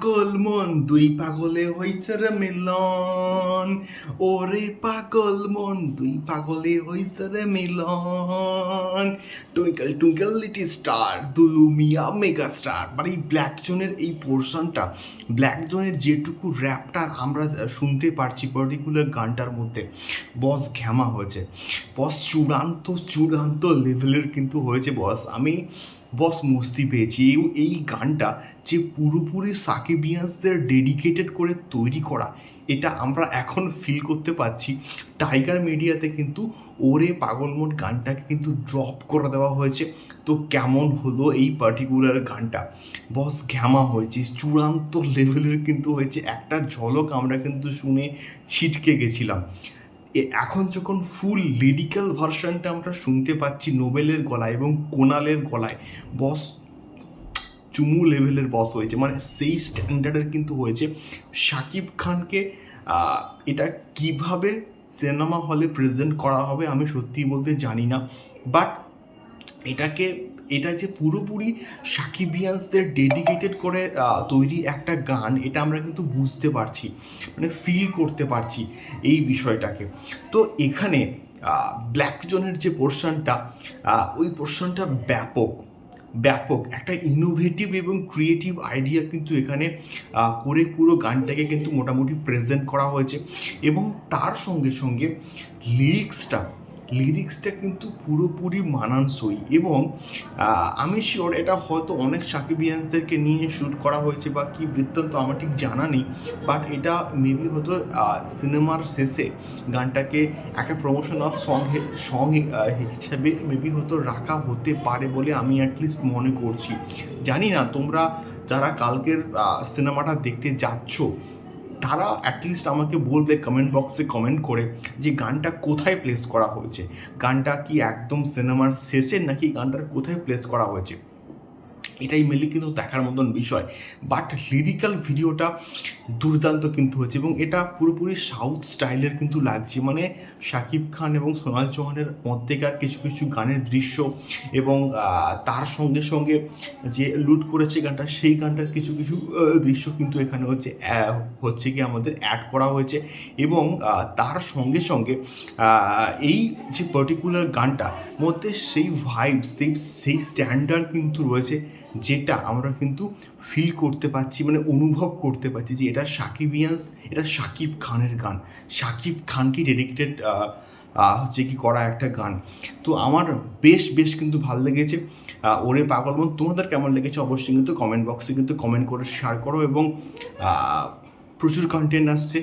পাগল মন, দুই পাগলে হইছে রে মিলন। ওরে পাগল মন, দুই পাগলে হইছে রে Milan. Twinkle twinkle little star Dulumiya mega star. মানে এই ব্ল্যাক জোনের এই পোর্শনটা, ব্ল্যাক জোনের যেটুকু র্যাপটা আমরা শুনতে পারছি পার্টিকুলার গানটার মধ্যে, বস ঘ্যামা হয়েছে। বস চূড়ান্ত চূড়ান্ত লেভেলের কিন্তু হয়েছে, বস। আমি বস মস্তি পেয়েছি। এই এই গানটা যে পুরোপুরি সাকিবিয়ান্সদের ডেডিকেটেড করে তৈরি করা, এটা আমরা এখন ফিল করতে পারছি। টাইগার মিডিয়াতে কিন্তু ওরে পাগল মোট গানটাকে কিন্তু ড্রপ করে দেওয়া হয়েছে। তো কেমন হলো এই পার্টিকুলার গানটা? বস ঘ্যামা হয়েছে, চূড়ান্ত লেভেলের কিন্তু হয়েছে। একটা ঝলক আমরা কিন্তু শুনে ছিটকে গেছিলাম। এখন যখন ফুল লিরিক্যাল ভার্সনটা আমরা শুনতে পাচ্ছি নোবেলের গলায় এবং কোনালের গলায় বস চুমু লেভেলের বস হয়েছে। মানে সেই স্ট্যান্ডার্ডের কিন্তু হয়েছে। শাকিব খানকে এটা কীভাবে সিনেমা হলে প্রেজেন্ট করা হবে আমি সত্যি বলতে জানি না। বাট এটাকে এটা যে পুরোপুরি সাকিবিয়ান্সদের ডেডিকেটেড করে তৈরি একটা গান, এটা আমরা কিন্তু বুঝতে পারছি মানে ফিল করতে পারছি এই বিষয়টাকে। তো এখানে ব্ল্যাক জোনের যে পোর্শনটা ওই পোর্শনটা ব্যাপক ব্যাপক। একটা ইনোভেটিভ এবং ক্রিয়েটিভ আইডিয়া কিন্তু এখানে করে পুরো গানটাকে কিন্তু মোটামুটি প্রেজেন্ট করা হয়েছে। এবং তার সঙ্গে সঙ্গে লিরিক্সটা লিরিক্সটা কিন্তু পুরোপুরি মানানসই এবং আমি শিওর এটা হয়তো অনেক সাকিবিয়ান্সদেরকে নিয়ে শ্যুট করা হয়েছে বা কি বৃত্তান্ত আমার ঠিক জানা নেই বাট এটা মেবি হয়তো সিনেমার শেষে গানটাকে একটা প্রমোশন অফ সং সং হিসাবে মেবি হয়তো রাখা হতে পারে বলে আমি অ্যাটলিস্ট মনে করছি। জানি না তোমরা যারা কালকের সিনেমাটা দেখতে যাচ্ছ তারা অ্যাটলিস্ট আমাকে বলবে কমেন্ট বক্সে কমেন্ট করে যে গানটা কোথায় প্লেস করা হয়েছে। গানটা কি একদম সিনেমার শেষে নাকি গানটার কোথায় প্লেস করা হয়েছে? এটাই মেনলি কিন্তু দেখার মতন বিষয়। বাট লিরিক্যাল ভিডিওটা দুর্দান্ত কিন্তু হয়েছে এবং এটা পুরোপুরি সাউথ স্টাইলের কিন্তু লাগছে। মানে শাকিব খান এবং সোনাল চৌহানের মধ্যেকার কিছু কিছু গানের দৃশ্য এবং তার সঙ্গে সঙ্গে যে লুট করেছে গানটা, সেই গানটার কিছু কিছু দৃশ্য কিন্তু এখানে হচ্ছে হচ্ছে কি আমাদের অ্যাড করা হয়েছে। এবং তার সঙ্গে সঙ্গে এই যে পার্টিকুলার গানটা, মধ্যে সেই ভাইব সেই সেই স্ট্যান্ডার্ড কিন্তু রয়েছে। যেটা আমরা কিন্তু ফিল করতে পারছি মানে অনুভব করতে পারছি যে এটা সাকিব সাকিবিয়ান্স এটা সাকিব খানের গান। সাকিব খানকে ডেডিকেটেড হচ্ছে কি করা একটা গান। তো আমার বেশ বেশ কিন্তু ভালো লেগেছে। ওরে পাগল মন তোমাদের কেমন লেগেছে অবশ্যই কিন্তু কমেন্ট বক্সে কিন্তু কমেন্ট করে শেয়ার করো এবং প্রচুর কন্টেন্ট আসছে।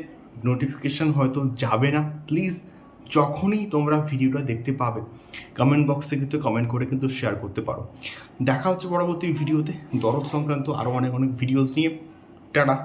নোটিফিকেশান হয়তো যাবে না। প্লিজ যখনই তোমরা ভিডিওটা দেখতে পাবে কমেন্ট বক্সে কিন্তু কমেন্ট করে কিন্তু শেয়ার করতে পারো। দেখা হচ্ছে পরবর্তী ভিডিওতে দরদ সংক্রান্ত আরও অনেক অনেক ভিডিওস নিয়ে। টাটা।